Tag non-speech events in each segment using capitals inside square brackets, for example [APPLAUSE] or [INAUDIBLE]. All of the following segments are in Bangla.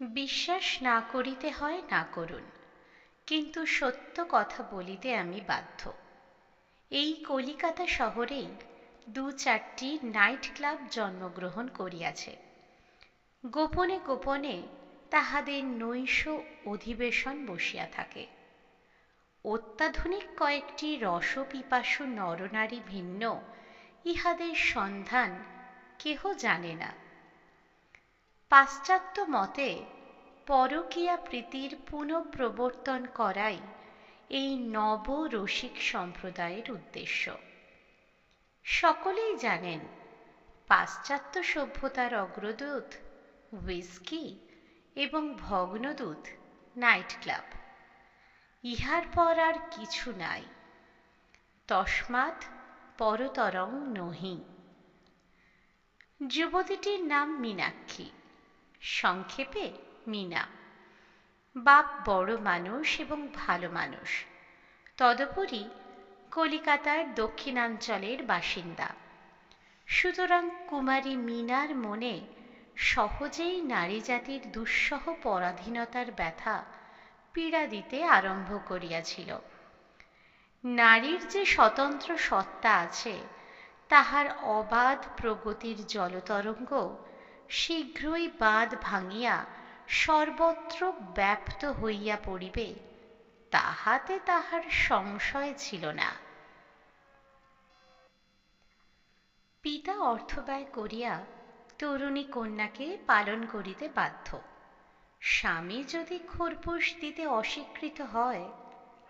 বিশ্বাস না করিতে হয়, না করুন। কিন্তু সত্য কথা বলিতে আমি বাধ্য। এই কলিকাতা শহরেই দু চারটি নাইট ক্লাব জন্মগ্রহণ করিয়াছে। গোপনে গোপনে তাহাদের নৈশ অধিবেশন বসিয়া থাকে। অত্যাধুনিক কয়েকটি রসপিপাসু নরনারী ভিন্ন, ইহাদের সন্ধান কেহ জানে না। পাশ্চাত্য মতে পরকীয়া প্রীতির পুনঃপ্রবর্তন করাই এই নব রসিক সম্প্রদায়ের উদ্দেশ্য। সকলেই জানেন, পাশ্চাত্য সভ্যতার অগ্রদূত হুইস্কি এবং ভগ্নদূত নাইট ক্লাব ইহার পর আর কিছু নাই। তস্মাৎ পরতরং নহি। যুবতীটির নাম মীনাক্ষী। সংক্ষেপে, মিনা। বাপ বড় মানুষ এবং ভালো মানুষ। তদুপরি কলিকাতার দক্ষিণাঞ্চলের বাসিন্দা। সুতরাং কুমারী মিনার মনে সহজেই নারী জাতির দুঃসহ পরাধীনতার ব্যথা পীড়া দিতে আরম্ভ করিয়াছিল। নারীর যে স্বতন্ত্র সত্তা আছে, তাহার অবাধ প্রগতির জলতরঙ্গ শীঘ্রই বাঁধ ভাঙিয়া সর্বত্র ব্যাপ্ত হইয়া পড়িবে, তাহাতে তাহার সংশয় ছিল না। পিতা অর্থব্যয় করিয়া তরুণী কন্যাকে পালন করিতে বাধ্য। স্বামী যদি খোরপোশ দিতে অস্বীকৃত হয়,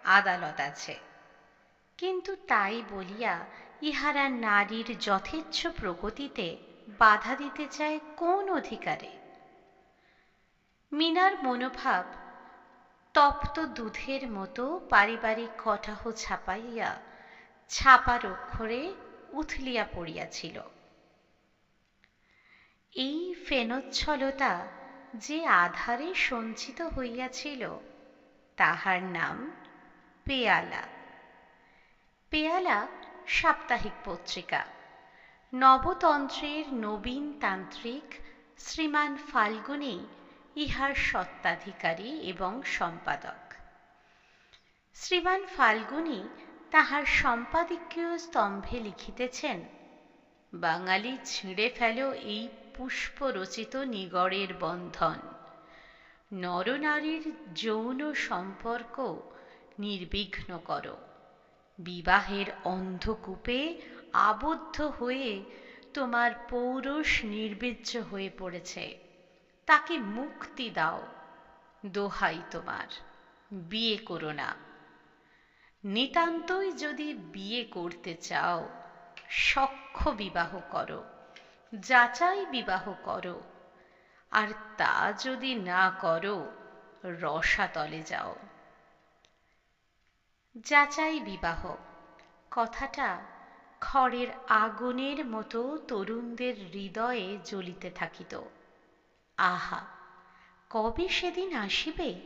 আদালত আছে। কিন্তু তাই বলিয়া ইহারা নারীর যথেচ্ছ প্রগতিতে বাধা দিতে চায় কোন অধিকারে? মিনার মনোভাব তপ্ত দুধের মতো পারিবারিক কটাহ ছাপাইয়া ছাপার অক্ষরে উথলিয়া পড়িয়াছিল। এই ফেনোচ্ছলতা যে আধারে সঞ্চিত হইয়াছিল, তাহার নাম পেয়ালা। পেয়ালা সাপ্তাহিক পত্রিকা। নবতন্ত্রের নবীন তান্ত্রিক শ্রীমান ফাল্গুনী ইহার সত্ত্বাধিকারী এবং সম্পাদক। শ্রীমান ফাল্গুনী তাহার সম্পাদকীয় স্তম্ভে লিখিতেছেন, বাঙালি ছিঁড়ে ফেল এই পুষ্পরচিত নিগড়ের বন্ধন। নরনারীর যৌন সম্পর্ক নির্বিঘ্ন করো। বিবাহের অন্ধকূপে আবদ্ধ হয়ে তোমার পৌরষ নির্বীর্য হয়ে পড়েছে। তাকে মুক্তি দাও, দোহাই তোমার, বিয়ে করো না। নিতান্তই যদি বিয়ে করতে চাও, সখ্য বিবাহ করো, যাচাই বিবাহ করো, আর তা যদি না করো, রসাতলে যাও। যাচাই বিবাহ, কথাটা খড়ের আগুনের মতো তরুণদের হৃদয়ে জ্বলিতে থাকিত। আহা, কবে সেদিন আসিবে,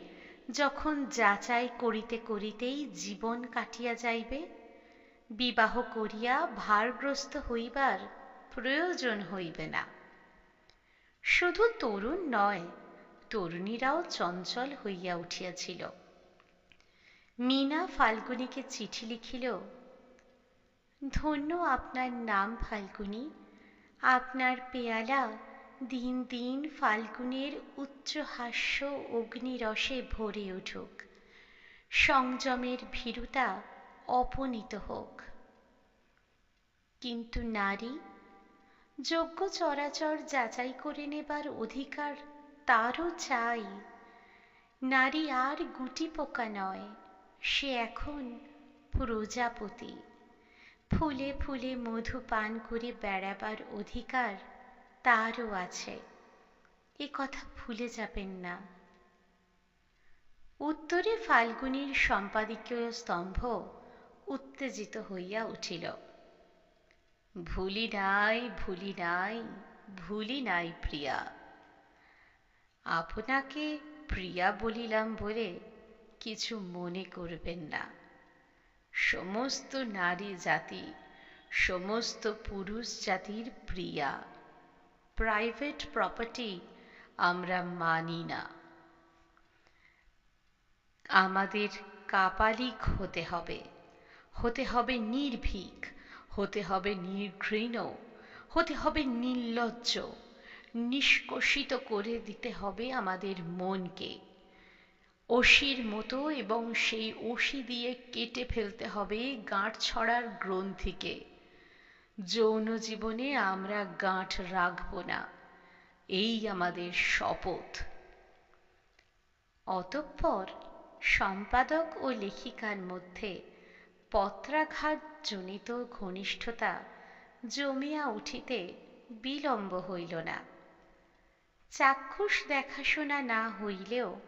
যখন যাচাই করিতে করিতেই জীবন কাটিয়া যাইবে? বিবাহ করিয়া ভারগ্রস্ত হইবার প্রয়োজন হইবে না। শুধু তরুণ নয়, তরুণীরাও চঞ্চল হইয়া উঠিয়াছিল। মিনা ফাল্গুনীকে চিঠি লিখিল ধন্য আপনার নাম ফাল্গুনী। আপনার পেয়ালা দিন দিন ফাল্গুনের উচ্চ হাস্য অগ্নিরসে ভরে উঠুক। সংযমের ভীরুতা অপনীত হোক। কিন্তু নারী, যোগ্য চরাচর যাচাই করে নেবার অধিকার তারও চাই। নারী আর গুটি পোকা নয়, সে এখন প্রজাপতি। ফুলে ফুলে মধু পান করে বেড়াবার অধিকার তারও আছে। এ কথা ভুলে যাবেন না। উত্তরে ফাল্গুনির সম্পাদকীয় স্তম্ভ উত্তেজিত হইয়া উঠিল। ভুলি নাই ভুলি নাই ভুলি নাই প্রিয়া। আপনাকে প্রিয়া বলিলাম বলে কিছু মনে করবেন না। সমস্ত নারী জাতি, সমস্ত পুরুষ জাতির প্রিয়া। প্রাইভেট প্রপার্টি আমরা মানি না। আমাদের কাপালিক হতে হবে। হতে হবে নির্ভীক, হতে হবে নির্ঘৃণ, হতে হবে নির্লজ্জ। নিষ্কষিত করে দিতে হবে আমাদের মনকে। অসির মতো এবং সেই অসি দিয়ে কেটে ফেলতে হবে গাঁট ছড়ার গ্রন্থিকে। যৌন জীবনে আমরা গাঁঠ রাখব না। এই আমাদের শপথ। অতঃপর সম্পাদক ও লেখিকার মধ্যে পত্রাঘাত জনিত ঘনিষ্ঠতা জমিয়া উঠিতে বিলম্ব হইল না। চাক্ষুষ দেখাশোনা না হইলেও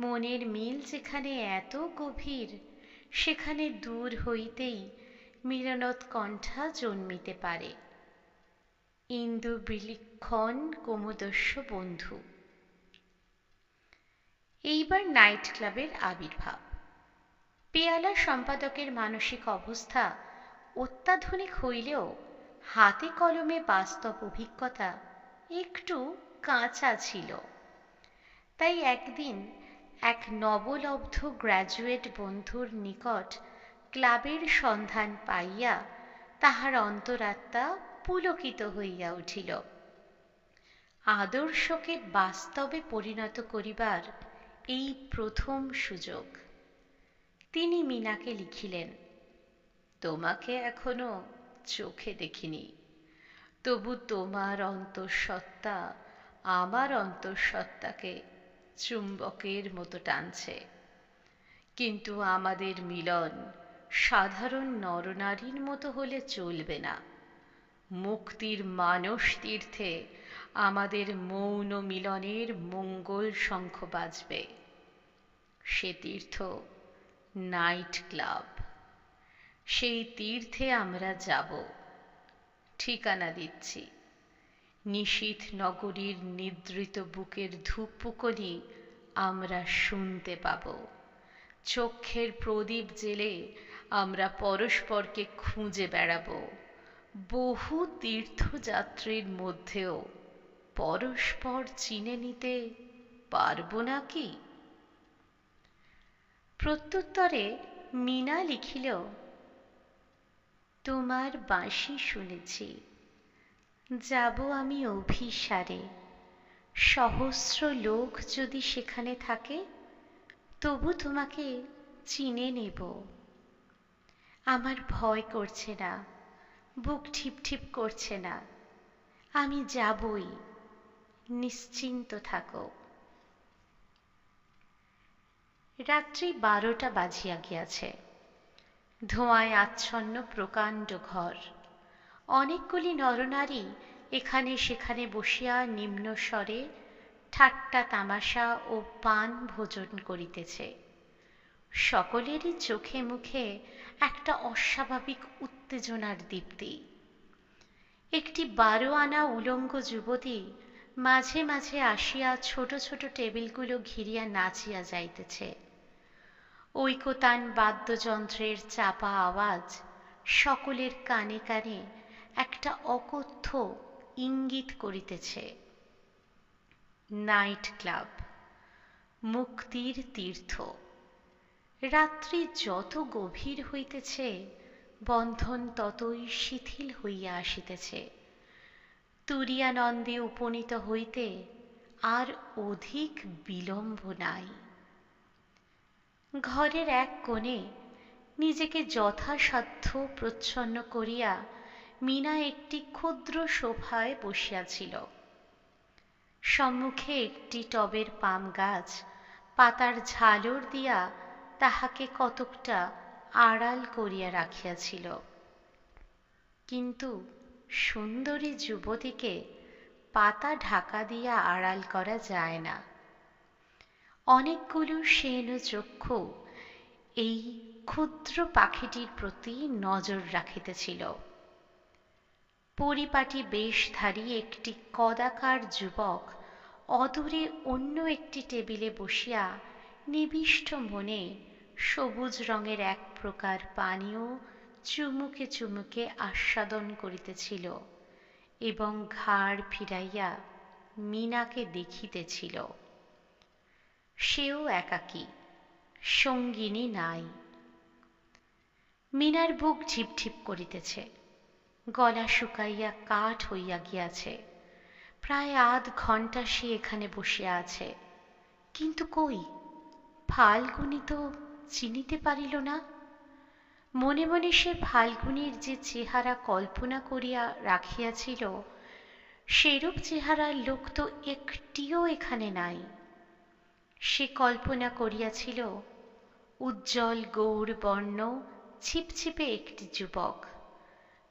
মনের মিল যেখানে এত গভীর, সেখানে দূর হইতেই মিলনোৎকণ্ঠা জন্মিতে পারে। ইন্দু বিলিক্ষণ কুমুদস্য বন্ধু। এইবার নাইট ক্লাবের আবির্ভাব। পেয়ালা সম্পাদকের মানসিক অবস্থা অত্যাধুনিক হইলেও হাতে কলমে বাস্তব অভিজ্ঞতা একটু কাঁচা ছিল। তাই একদিন এক নবলব্ধ গ্র্যাজুয়েট বন্ধুর নিকট ক্লাবের সন্ধান পাইয়া তাহার অন্তরাত্মা পুলকিত হইয়া উঠিল। আদর্শকে বাস্তবে পরিণত করিবার এই প্রথম সুযোগ। তিনি মিনাকে লিখিলেন, তোমাকে এখনও চোখে দেখিনি। তবু তোমার অন্তঃসত্ত্বা, আমার অন্তঃসত্ত্বাকে চুম্বকের মতো টানছে। কিন্তু আমাদের মিলন সাধারণ নরনারীর মতো হলে চলবে না। মুক্তির মানস তীর্থে আমাদের মৌন মিলনের মঙ্গল শঙ্খ বাজবে। সে তীর্থ নাইট ক্লাব। সেই তীর্থে আমরা যাব। ঠিকানা দিচ্ছি। নিশীথ নগরীর নিদ্রিত বুকের ধূপপুকনি আমরা শুনতে পাব। চক্ষের প্রদীপ জেলে আমরা পরস্পরকে খুঁজে বেড়াব। বহু তীর্থযাত্রীর মধ্যেও পরস্পর চিনে নিতে পারব না কি প্রত্যুত্তরে মিনা লিখিল, তোমার বাঁশি শুনেছি। যাব আমি অভিসারে। সহস্র লোক যদি সেখানে থাকে, তবু তোমাকে চিনে নেব। আমার ভয় করছে না, বুক ঠিপ ঠিপ করছে না। আমি যাবই, নিশ্চিন্ত থাকো। রাত্রি বারোটা বাজিয়া গিয়াছে। ধোঁয়ায় আচ্ছন্ন প্রকাণ্ড ঘর। অনেকগুলি নরনারী এখানে সেখানে বসিয়া নিম্ন স্বরে ঠাট্টা তামাশা ও পান ভোজন করিতেছে। সকলেরই চোখে মুখে একটা অস্বাভাবিক উত্তেজনার দীপ্তি। একটি বারো আনা উলঙ্গ যুবতী মাঝে মাঝে আসিয়া ছোট ছোট টেবিলগুলো ঘিরিয়া নাচিয়া যাইতেছে। ঐকতান বাদ্যযন্ত্রের চাপা আওয়াজ সকলের কানে কানে একটা অকথ্য ইঙ্গিত করিতেছে। নাইট ক্লাব, মুক্তির তীর্থ। রাত্রি যত গভীর হইতেছে, বন্ধন ততই শিথিল হইয়া আসিতেছে। তুরিয়ানন্দে উপনীত হইতে আর অধিক বিলম্ব নাই। ঘরের এক কোণে নিজেকে যথাসাধ্য প্রচ্ছন্ন করিয়া মিনা একটি ক্ষুদ্র সোফায় বসিয়াছিল। সম্মুখে একটি টবের পাম গাছ, পাতার ঝালর দিয়া তাহাকে কতকটা আড়াল করিয়া রাখিয়াছিল। কিন্তু সুন্দরী যুবতীকে পাতা ঢাকা দিয়া আড়াল করা যায় না। অনেকগুলো সেন চক্ষু এই ক্ষুদ্র পাখিটির প্রতি নজর রাখিতেছিল। পরিপাটি বেশধারী একটি কদাকার যুবক অদূরে অন্য একটি টেবিলে বসিয়া নিবিষ্ট মনে সবুজ রঙের এক প্রকার পানীয় চুমুকে চুমুকে আস্বাদন করিতেছিল এবং ঘাড় ফিরাইয়া মিনাকে দেখিতেছিল। সেও একাকী, সঙ্গিনী নাই। মিনার বুক ঝিপঝিপ করিতেছে। গলা শুকাইয়া কাঠ হইয়া গিয়াছে। প্রায় আধ ঘণ্টা সে এখানে বসিয়া আছে। কিন্তু কই? ফাল্গুনি তো চিনিতে পারিল না। মনে মনে সে ফাল্গুনির যে চেহারা কল্পনা করিয়া রাখিয়াছিল, সেরূপ চেহারার লোক তো একটিও এখানে নাই। সে কল্পনা করিয়াছিল, উজ্জ্বল গৌর বর্ণ ছিপছিপে একটি যুবক।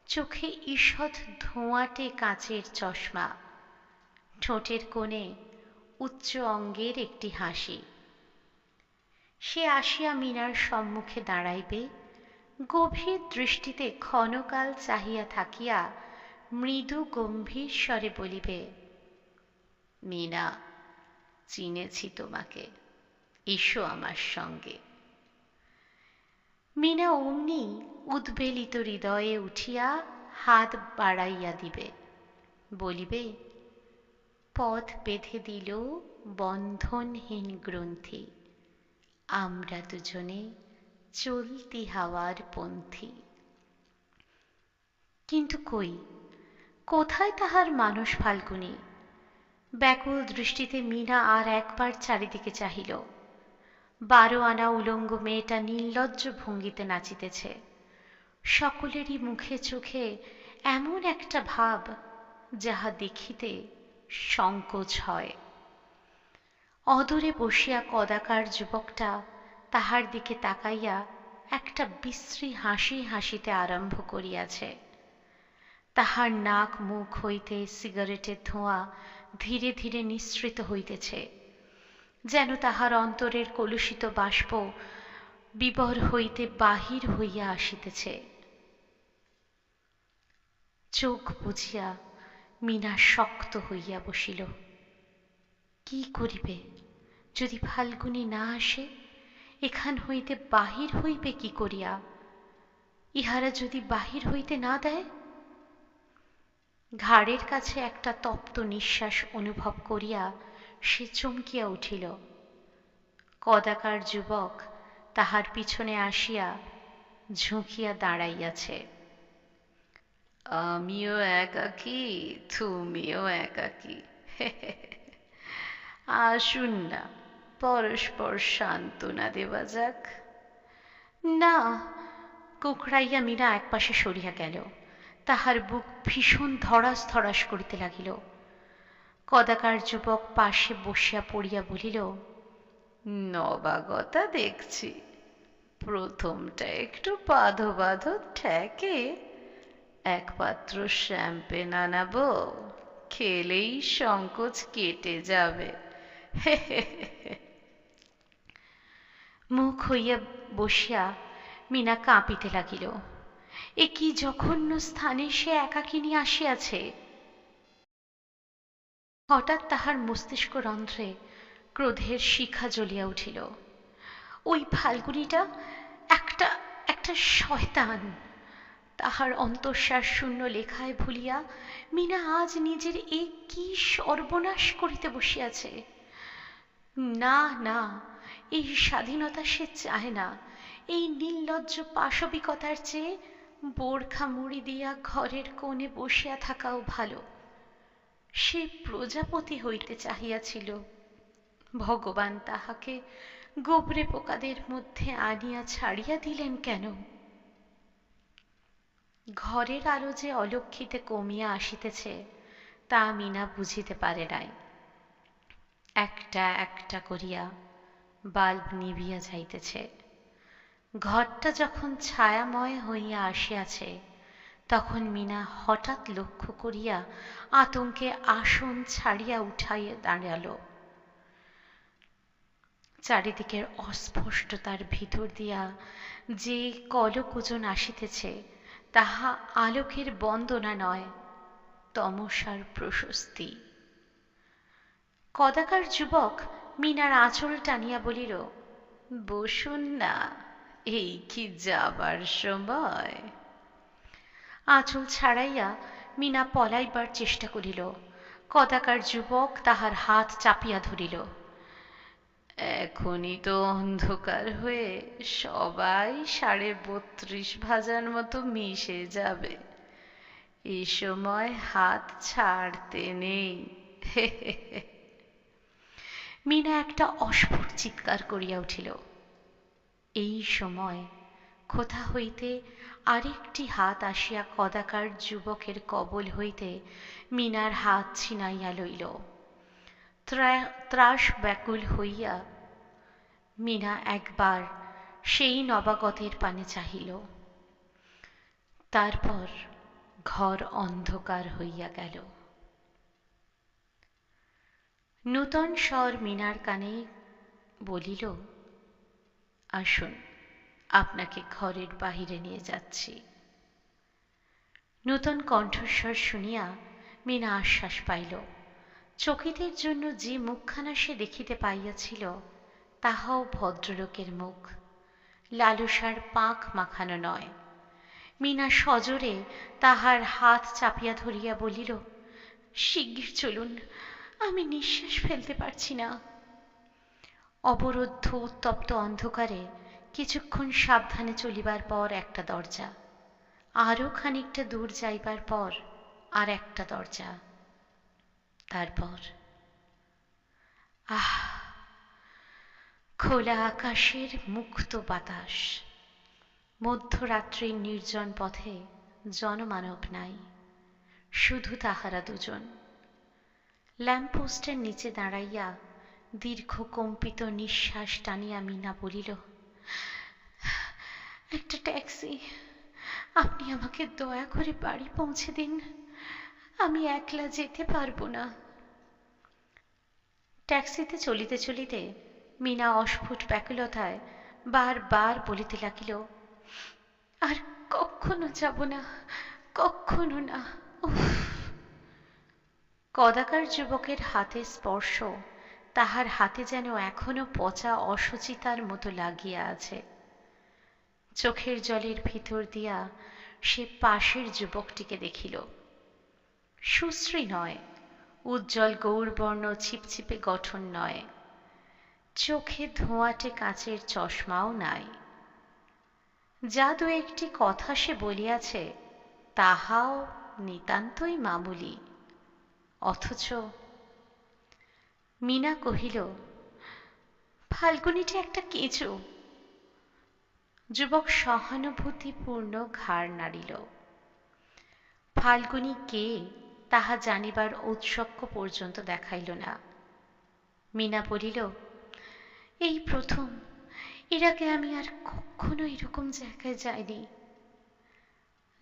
চোখে ঈষৎ ধোঁয়াটে কাঁচের চশমা। ঠোঁটের কোণে উচ্চ অঙ্গের একটি হাসি। সে আসিয়া মিনার সম্মুখে দাঁড়াইবে। গভীর দৃষ্টিতে ক্ষণকাল চাহিয়া থাকিয়া মৃদু গম্ভীর স্বরে বলিবে, মিনা, চিনেছি তোমাকে। এসো আমার সঙ্গে। মিনা অমনি উদ্বেলিত হৃদয়ে উঠিয়া হাত বাড়াইয়া দিবে। বলিবে, পথ বেঁধে দিল বন্ধনহীন গ্রন্থি। আমরা দুজনে চলতি হাওয়ার পন্থী। কিন্তু কই, কোথায় তাহার মানস ফাল্গুনি? ব্যাকুল দৃষ্টিতে মিনা আর একবার চারিদিকে চাহিল। বারো আনা উলঙ্গ মেয়েটা নির্লজ্জ ভঙ্গিতে নাচিতেছে। সকলেরই মুখে চোখে এমন একটা ভাব যাহা দেখিতে সংকোচ হয়। অদূরে বসিয়া কদাকার যুবকটা তাহার দিকে তাকাইয়া একটা বিশ্রী হাসি হাসিতে আরম্ভ করিয়াছে। তাহার নাক মুখ হইতে সিগারেটের ধোঁয়া ধীরে ধীরে নিঃসৃত হইতেছে। যেন তাহার অন্তরের কলুষিত বাষ্প বিবর হইতে বাহির হইয়া আসিতেছে। চোখ বুঝিয়া মিনা শক্ত হইয়া বসিল। কি করিবে? যদি ফাল্গুনি না আসে, এখান হইতে বাহির হইবে কি করিয়া? ইহারা যদি বাহির হইতে না দেয়? ঘাড়ের কাছে একটা তপ্ত নিঃশ্বাস অনুভব করিয়া সে চমকিয়া উঠিল। কদাকার যুবক তাহার পিছনে আসিয়া ঝুঁকিয়া দাঁড়াইয়াছে। আমিও একাকী তুমিও একাকী। আসুন না পরস্পর সান্ত্বনা দেওয়া যাক। না কুকড়াইয়া মীরা একপাশে সরিয়া গেল। তাহার বুক ভীষণ ধরাস ধরাস করিতে লাগিল। কদাকার যুবক পাশে বসিয়া পড়িয়া বলিল নবাগতা দেখছি। প্রথমটা একটু বাঁধো বাঁধো ঠেকে একপাত্র শ্যাম্পেন আনাবো খেলেই সংকোচ কেটে যাবে। মুখ হইয়া বসিয়া মিনা কাঁপিতে লাগিল। এ কি জঘন্য স্থানে সে একাকিনী আসিয়াছে? হঠাৎ তাহার মস্তিষ্ক রন্ধ্রে ক্রোধের শিখা জ্বলিয়া উঠিল। ওই ফাল্গুনিটা একটা একটা শয়তান। তাহার অন্তঃশ্বাস শূন্য লেখায় ভুলিয়া মিনা আজ নিজের এ কি সর্বনাশ করিতে বসিয়াছে। না না, এই স্বাধীনতা সে চায় না। এই নির্লজ্জ পাশবিকতার চেয়ে বোরখা মুড়ি দিয়া ঘরের কোণে বসিয়া থাকাও ভালো। সে প্রজাপতি হইতে চাহিয়াছিল। ভগবান তাহাকে গোবরে পোকাদের মধ্যে আনিয়া ছাড়িয়া দিলেন কেন? ঘরের আলো যে অলক্ষিতে কমিয়া আসিতেছে, তা মিনা বুঝিতে পারে নাই। একটা একটা করিয়া বাল্ব নিভিয়া যাইতেছে। ঘরটা যখন ছায়াময় হইয়া আসিয়াছে তখন মিনা হঠাৎ লক্ষ্য করিয়া আতঙ্কে আসন ছাড়িয়া উঠাইয়া দাঁড়াল। চারিদিকের অস্পষ্টতার ভিতর দিয়া যে কলকুজন আসিতেছে, তাহা আলোকের বন্দনা নয়, তমসার প্রশস্তি। কদাকার যুবক মিনার আঁচল টানিয়া বলিল, বসুন না, এই কি যাবার সময়? আঁচল ছাড়াইয়া মিনা পলাইবার চেষ্টা করিল। কদাকার যুবক তাহার হাত চাপিয়া ধরিল। এখনই তো অন্ধকার হয়ে সবাই সাড়ে বত্রিশ ভাজার মতো মিশে যাবে। এ সময় হাত ছাড়তে নেই। [LAUGHS] মিনা একটা অস্ফুট চিৎকার করিয়া উঠিল। এই সময় কোথা হইতে আরেকটি হাত আসিয়া কদাকার যুবকের কবল হইতে মিনার হাত ছিনাইয়া লইল। ত্রাস ব্যাকুল হইয়া মিনা একবার সেই নবাগতের পানে চাহিল। তারপর ঘর অন্ধকার হইয়া গেল। নূতন স্বর মিনার কানে বলিল, আসুন। আপনাকে ঘরের বাহিরে নিয়ে যাচ্ছি। নূতন কণ্ঠস্বর শুনিয়া মিনা আশ্বাস পাইল, চকিতের জন্য যে মুখখানা সে দেখিতে পাইয়াছিল, তাহাও ভদ্রলোকের মুখ। লালসার পাঁক মাখানো নয় মিনা সজোরে তাহার হাত চাপিয়া ধরিয়া বলিল, শিগগির চলুন, আমি নিঃশ্বাস ফেলতে পারছি না অবরুদ্ধ উত্তপ্ত অন্ধকারে কিছুক্ষণ সাবধানে চলিবার পর একটা দরজা আরও খানিকটা দূর যাইবার পর আর একটা দরজা। তারপর, আহ, খোলা আকাশের মুক্ত বাতাস, মধ্যরাত্রির নির্জন পথে জনমানব নাই, শুধু তাহারা দুজন। ল্যাম্পপোস্টের নিচে দাঁড়াইয়া দীর্ঘ কম্পিত নিঃশ্বাস টানিয়া মিনা বলিল একটা ট্যাক্সি। আপনি আমাকে দয়া করে বাড়ি পৌঁছে দিন। আমি একলা যেতে পারব না। ট্যাক্সিতে চলিতে চলিতে মিনা অস্ফুট ব্যাকুলতায় বারবার বলিতে লাগিল, আর কখনো যাব না, কখনো না। কদাকার যুবকের হাতে স্পর্শ তাহার হাতে যেন এখনও পচা অসুচিতার মতো লাগিয়া আছে। চোখের জলের ভিতর দিয়া সে পাশের যুবকটিকে দেখিল। সুশ্রী নয়, উজ্জ্বল গৌরবর্ণ, ছিপছিপে গঠন নয়। চোখে ধোঁয়াটে কাঁচের চশমাও নাই। যা দু একটি কথা সে বলিয়াছে, তাহাও নিতান্তই মামুলি। অথচ মিনা কহিল, ফাল্গুনিটি একটা কেঁচো। যুবক সহানুভূতিপূর্ণ ঘাড় নাড়িল। ফাল্গুনি কে, তাহা জানিবার ঔৎসক্য পর্যন্ত দেখাইল না। মিনা বলিল, এই প্রথম এর আগে আমি আর কখনো এরকম জায়গায় যাইনি।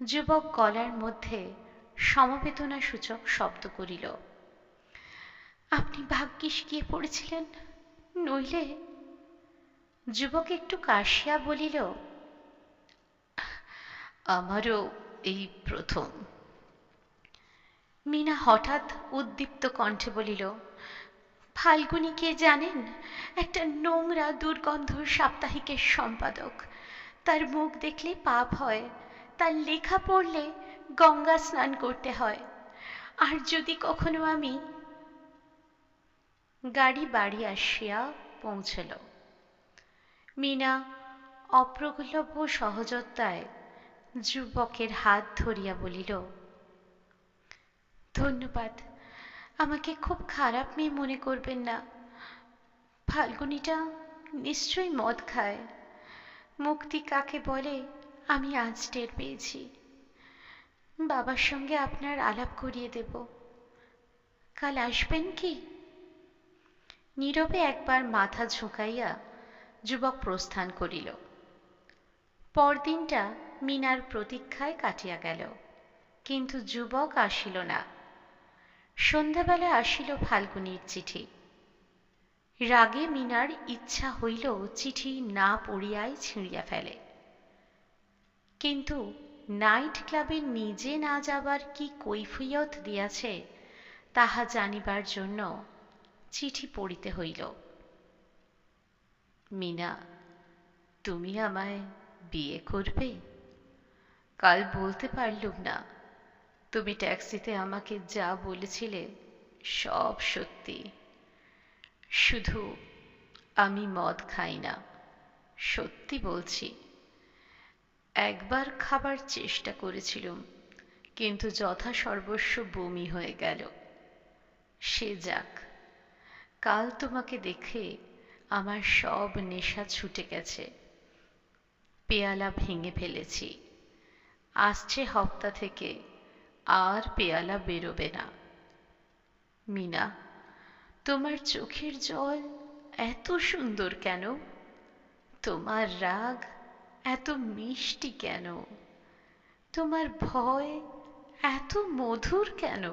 যুবক গলার মধ্যে সমবেদনা সূচক শব্দ করিল। আপনি ভাগ্যিস গিয়ে পড়েছিলেন। নইলে যুবক একটু কাশিয়া বলিল, আমারও এই প্রথম। মিনা হঠাৎ উদ্দীপ্ত কণ্ঠে বলিল, ফাল্গুনি কে জানেন? একটা নোংরা দুর্গন্ধ সাপ্তাহিকের সম্পাদক। তার মুখ দেখলে পাপ হয়, তার লেখা পড়লে গঙ্গা স্নান করতে হয়। আর যদি কখনো আমি গাড়ি বাড়ি আসিয়া পৌঁছল। মিনা অপ্রগলভ্য সহজতায় যুবকের হাত ধরিয়া বলিল, ধন্যবাদ, আমাকে খুব খারাপ মেয়ে মনে করবেন না। ফাল্গুনিটা নিশ্চয়ই মদ খায়। মুক্তি কাকে বলে আমি আজ টের পেয়েছি। বাবার সঙ্গে আপনার আলাপ করিয়ে দেব। কাল আসবেন কি? নীরবে একবার মাথা ঝুঁকাইয়া যুবক প্রস্থান করিল। পরদিনটা মিনার প্রতীক্ষায় কাটিয়া গেল, কিন্তু যুবক আসিল না। সন্ধ্যাবেলা আসিল ফাল্গুনির চিঠি। রাগে মিনার ইচ্ছা হইল চিঠি না পড়িয়াই ছিঁড়িয়া ফেলে। কিন্তু নাইট ক্লাবে নিজে না যাবার কি কৈফিয়ত দিয়াছে, তাহা জানিবার জন্য চিঠি পড়িতে হইল। মিনা, তুমি আমায় বিয়ে করবে? কাল বলতে পারলুম না। তুমি ট্যাক্সিতে আমাকে যা বলেছিলে সব সত্যি। শুধু আমি মদ খাই না, সত্যি বলছি। একবার খাবার চেষ্টা করেছিলুম, কিন্তু যথাসর্বস্ব বমি হয়ে গেল। সে যাক কাল তোমাকে দেখে আমার সব নেশা ছুটে গেছে। পেয়ালা ভেঙে ফেলেছি। আসছে হপ্তা থেকে আর পেয়ালা বেরোবে না। মিনা, তোমার চোখের জল এত সুন্দর কেন? তোমার রাগ এত মিষ্টি কেন? তোমার ভয় এত মধুর কেন?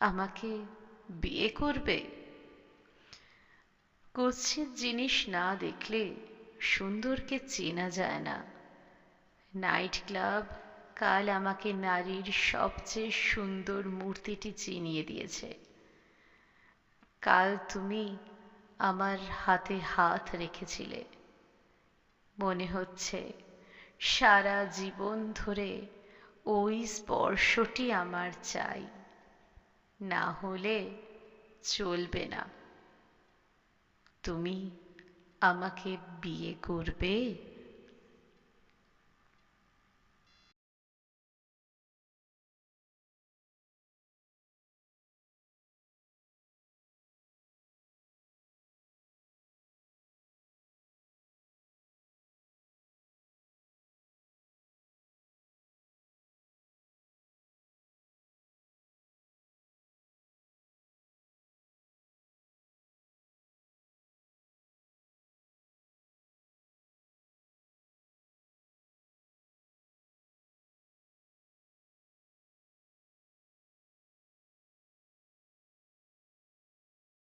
আমাকে বিয়ে করবে? কুৎসিত জিনিস না দেখলে সুন্দরকে চেনা যায় না। নাইট ক্লাব কাল আমাকে নারীর সবচেয়ে সুন্দর মূর্তিটি চিনিয়ে দিয়েছে। কাল তুমি আমার হাতে হাত রেখেছিলে। মনে হচ্ছে সারা জীবন ধরে ওই স্পর্শটি আমার চাই। না হলে চলবে না। তুমি আমাকে বিয়ে করবে?